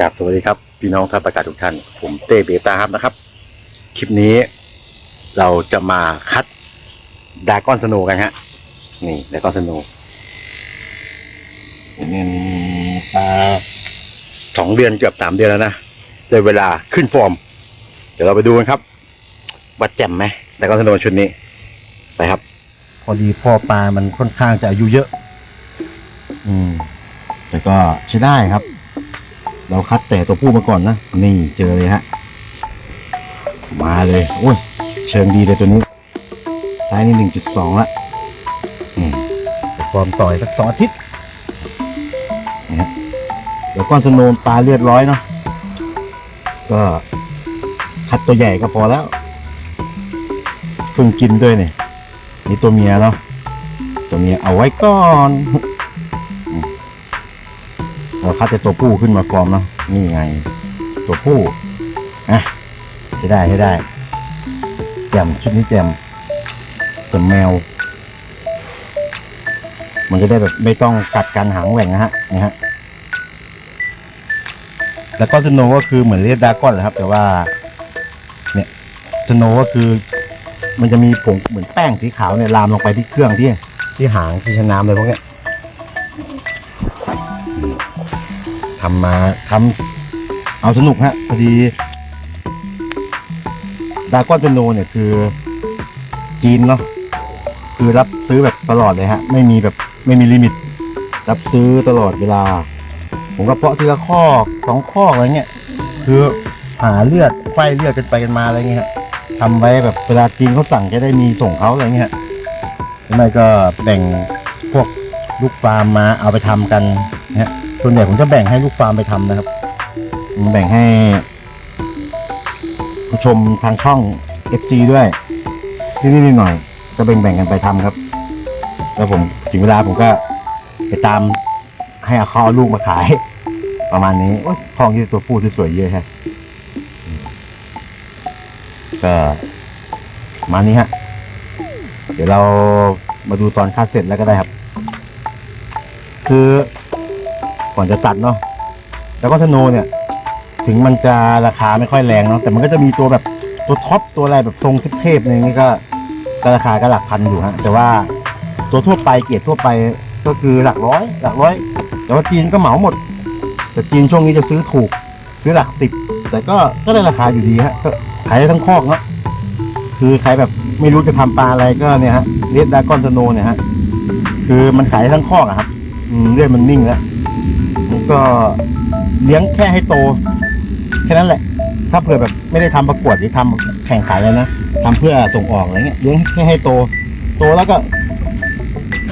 กราบสวัสดีครับ พี่น้องทัพประกาศทุกท่าน ผมเต้เบต้าครับนะครับ คลิปนี้เราจะมาคัดดากอนสโนกันฮะ นี่ดากอนสโนนี่ปลาสองเดือนเกือบสามเดือนแล้วนะได้เวลาขึ้นฟอร์ม เดี๋ยวเราไปดูกันครับว่าแจ่มไหมดากอนสโนชุดนี้ ไปครับ พอดีพ่อปลามันค่อนข้างจะอายุเยอะ อืม แต่ก็ใช้ได้ครับ เราคัดแต่ตัวผู้มาก่อนนะ นี่เจอเลยฮะ มาเลยโอ้ยเชิงดีเลยตัวนี้ไซส์นี่หนึ่งจุดสองละอืมฟอร์มต่อยสักสองอาทิตย์นะเดี๋ยวก้อนสโนนปลาเลือดร้อยเนาะก็คัดตัวใหญ่ก็พอแล้วเพิ่งกินด้วยเนี่ยนี่ตัวเมียเนาะตัวเมียเอาไว้ก่อน เราคัดแต่ตัวผู้ขึ้นมาฟอร์มเนาะนี่ไง ตัวผู้อะจะได้ให้ได้แจมชุดนี้แจมแจมแมว มันจะได้แบบไม่ต้องกัดกันหางแหว่งนะฮะนี่ฮะแล้วก็สโนว์ก็คือเหมือนเรียดดราก้อนแหละครับ แต่ว่า เนี่ยสโนว์ก็คือ มันจะมีผงเหมือนแป้งสีขาวเนี่ยลามลงไปที่เครื่องที่ที่หางที่ชะน้ำอะไรพวกเนี้ย ทำมาทำเอาสนุกฮะพอดีดาก้อนเปโนเนี่ยคือจีนเนาะคือรับซื้อแบบตลอดเลยฮะ ไม่มีแบบไม่มีลิมิต รับซื้อตลอดเวลา ผมก็เพาะทีละข้อกสองข้อกอะไรเงี้ยคือหาเลือดไข้เลือดกันไปกันมาอะไรเงี้ยทำไว้แบบเวลาจีนเขาสั่งจะได้มีส่งเขาอะไรเงี้ยฮะหรือไม่ก็แบ่งพวกลูกฟาร์มมาเอาไปทำกันนะฮะ ส่วนใหญ่ผมจะแบ่งให้ลูกฟาร์มไปทำนะครับผมแบ่งให้ ผู้ชมทางช่อง FC ด้วยนิดๆหน่อยๆก็แบ่งๆกันไปทำครับ แล้วผมถึงเวลาผมก็ไปตามให้อาเขาเอาลูกมาขาย ประมาณนี้โอ๊ยทองที่ตัวผู้ที่สวยเยอะฮะก็มานี้ฮะ เดี๋ยวเรามาดูตอนคัดเสร็จแล้วก็ได้ครับ คือ ก่อนจะตัดเนาะแล้วก็ธนูเนี่ย ถึงมันจะราคาไม่ค่อยแรงเนาะแต่มันก็จะมีตัวแบบตัวท็อปตัวอะไรแบบทรงเทพๆอะไรนี่ก็ก็ราคาก็หลักพันอยู่ฮะแต่ว่าตัวทั่วไปเกียรติทั่วไปก็คือหลักร้อย หลักร้อย แต่ว่าจีนก็เหมาหมด แต่จีนช่วงนี้จะซื้อถูกซื้อหลักสิบแต่ก็ก็ได้ราคาอยู่ดีฮะก็ขายได้ทั้งคอกเนาะคือใครแบบไม่รู้จะทำปลาอะไรก็เนี่ยฮะเรียดดากอนสโนเนี่ยฮะคือมันขายได้ทั้งคอกอะครับอืมเลือดมันนิ่งแล้ว ก็เลี้ยงแค่ให้โตแค่นั้นแหละ ถ้าเผื่อแบบไม่ได้ทำประกวดหรือทำแข่งขันเลยนะทำเพื่อส่งออกอะไรเงี้ยเลี้ยงแค่ให้โต โตแล้วก็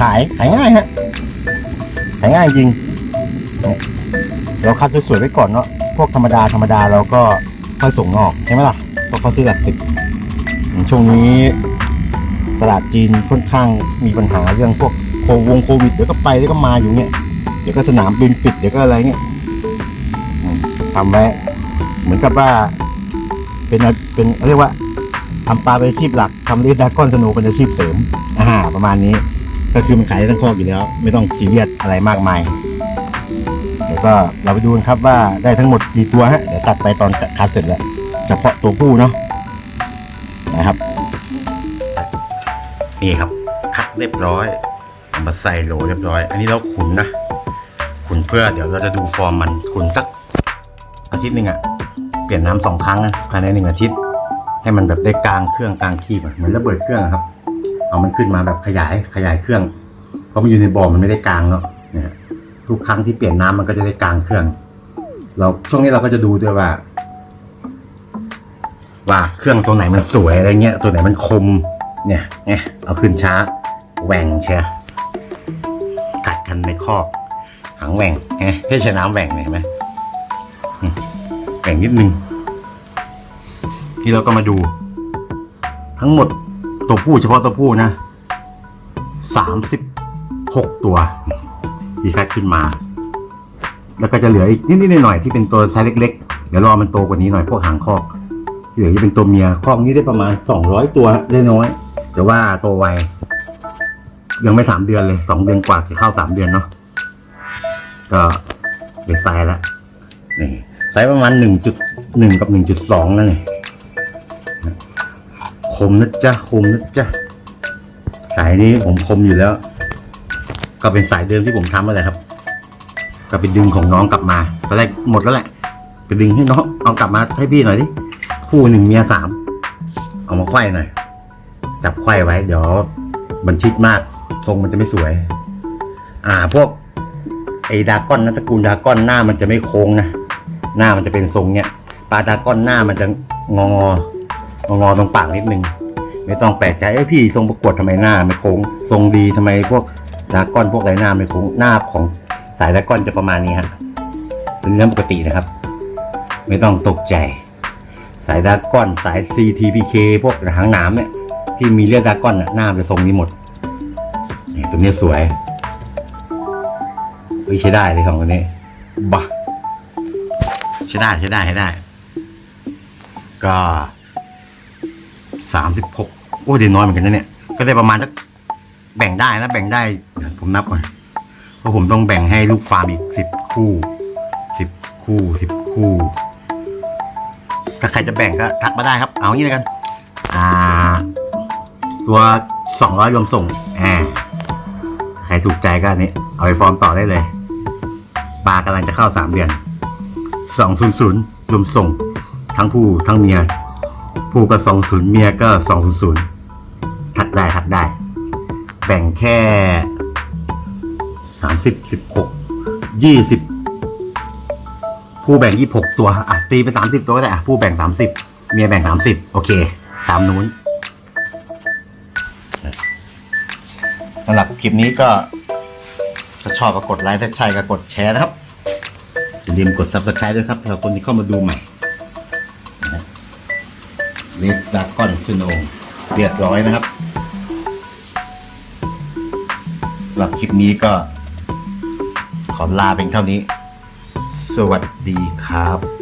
ขายขายง่ายฮะขายง่ายจริง เราคัดสวยๆไว้ก่อนเนาะพวกธรรมดาธรรมดาเราก็ค่อยส่งนอกใช่ไหมล่ะเพราะเขาซื้อหลักสิบช่วงนี้ตลาดจีนค่อนข้างมีปัญหาเรื่องพวกโควงโควิดเดี๋ยวก็ไปเดี๋ยวก็มาอยู่เงี้ย ดี๋ยวก็สนามบินปิดเดี๋ยวก็อะไรเงี้ยทำไว้เหมือนกับว่า เป็นเป็นเรียกว่าทำปลาเป็นอาชีพหลักทำเลี้ยงดาก้อนสโนว์เป็นอาชีพเสริมอ่าประมาณนี้ ก็คือมันขายได้ทั้งคอกอยู่แล้ว ไม่ต้องซีเรียสอะไรมากมายเดี๋ยวก็เราไปดูกันครับว่าได้ทั้งหมดกี่ตัวฮะเดี๋ยวตัดไปตอนคัดเสร็จแล้วเฉพาะตัวผู้เนาะนะครับ นี่ครับ คัดเรียบร้อยมาใส่โหลเรียบร้อย อันนี้เราขุนนะ นเพื่อเดี๋ยวเราจะดูฟอร์มมันขุนสักอาทิตย์หนึ่งอะเปลี่ยนน้ำสองครั้งนะภายในหนึ่งอาทิตย์ ให้มันแบบได้กลางเครื่องกลางคีบเหมือนระเบิดเครื่องอะครับ เอามันขึ้นมาแบบขยายขยายเครื่อง เพราะมันอยู่ในบ่อมันไม่ได้กลางเนาะเนี่ยทุกครั้งที่เปลี่ยนน้ำมันก็จะได้กลางเครื่อง เราช่วงนี้เราก็จะดูด้วยว่า ว่าเครื่องตัวไหนมันสวยอะไรเงี้ย ตัวไหนมันคม เนี่ยไงเอาขึ้นช้าแหว่งเชียกัดกันในคอก หางแหว่งไงให้ชน้ำแหว่งเห็นไหมแหว่งนิดนึงที่เราก็มาดู ทั้งหมดตัวผู้เฉพาะตัวผู้นะสามสิบหกตัวที่คัดขึ้นมา แล้วก็จะเหลืออีกนิดๆหน่อยๆที่เป็นตัวไซส์เล็กๆ เดี๋ยวรอมันโตกว่านี้หน่อยพวกหางคอกเหลือจะเป็นตัวเมียคอกนี้ได้ประมาณสองร้อยตัวได้น้อย แต่ว่าโตไวยังไม่สามเดือนเลยสองเดือนกว่าจะเข้าสามเดือนเนาะ ก็เด็กไซส์แล้วนี่ส์ประมาณหนึ่งจุดหนึ่งกับหนึ่งจุดสองนั่นเองคมนะจ๊ะคมนะจ๊ะสายนี้ผมคมอยู่แล้ว ก็เป็นสายเดิมที่ผมทำมาเลยครับ ก็ไปดึงของน้องกลับมาตอนแรกหมดแล้วแหละไปดึงให้น้องเอากลับมาให้พี่หน่อยดิคู่หนึ่งเมียสามเอามาไขว้หน่อย จับไขว้ไว้ เดี๋ยวมันชิดมากทรงมันจะไม่สวย อ่า พวก ไอ้ดาก้อนนะตระกูลดาก้อนหน้ามันจะไม่โค้งนะหน้ามันจะเป็นทรงเนี้ยปลาดาก้อนหน้ามันจะงองององตรงปากนิดนึงไม่ต้องแปลกใจเอ้พี่ทรงประกวดทำไมหน้าไม่โค้ง ทรงดีทำไมพวกดาก้อนพวกไรหน้าไม่โค้งหน้าของสายดาก้อนจะประมาณนี้ฮะเป็นเรื่องปกตินะครับ ไม่ต้องตกใจ สายดาก้อนสาย CTPK พวกหางหนามเนี่ยที่มีเลือดดาก้อนน่ะหน้าเป็นทรงนี้หมดนี่ตัวนี้สวย เฮ้ยใช้ได้เลยสองคนนี้บ้าใช้ได้ใช้ได้ใช้ได้ ก็สามสิบหกโอ้เดี๋ยวน้อยเหมือนกันนะเนี่ย ก็ได้ประมาณสักแบ่งได้นะแบ่งได้ผมนับก่อนเพราะผมต้องแบ่งให้ลูกฟาร์มอีกสิบคู่สิบคู่สิบคู่ถ้าใครจะแบ่งก็ทักมาได้ครับ เอางี้แล้วกัน อ่า ตัวสองร้อยรวมส่งอ่าใครถูกใจก็อันนี้เอาไปฟอร์มต่อได้เลย ปลากำลังจะเข้าสามเดือนสองศูนย์ศูนย์รวมส่ง ทั้งผู้ทั้งเมีย ผู้ก็สองศูนย์เมียก็สองศูนย์ศูนย์ทักได้ทักได้ แบ่งแค่สามสิบสิบหกยี่สิบผู้แบ่งยี่หกตัวอะตีไปสามสิบตัวก็ได้อะผู้แบ่งสามสิบเมียแบ่งสามสิบโอเค ตามนู้นสำหรับคลิปนี้ก็ ถ้าชอบก็กดไลค์ถ้าใช่ก็กดแชร์นะครับอย่าลืมกด subscribe ด้วยครับสำหรับคนที่เข้ามาดูใหม่เลสดากอนซูโนเรียบร้อยนะครับสำหรับคลิปนี้ก็ขอลาเป็นเท่านี้ สวัสดีครับ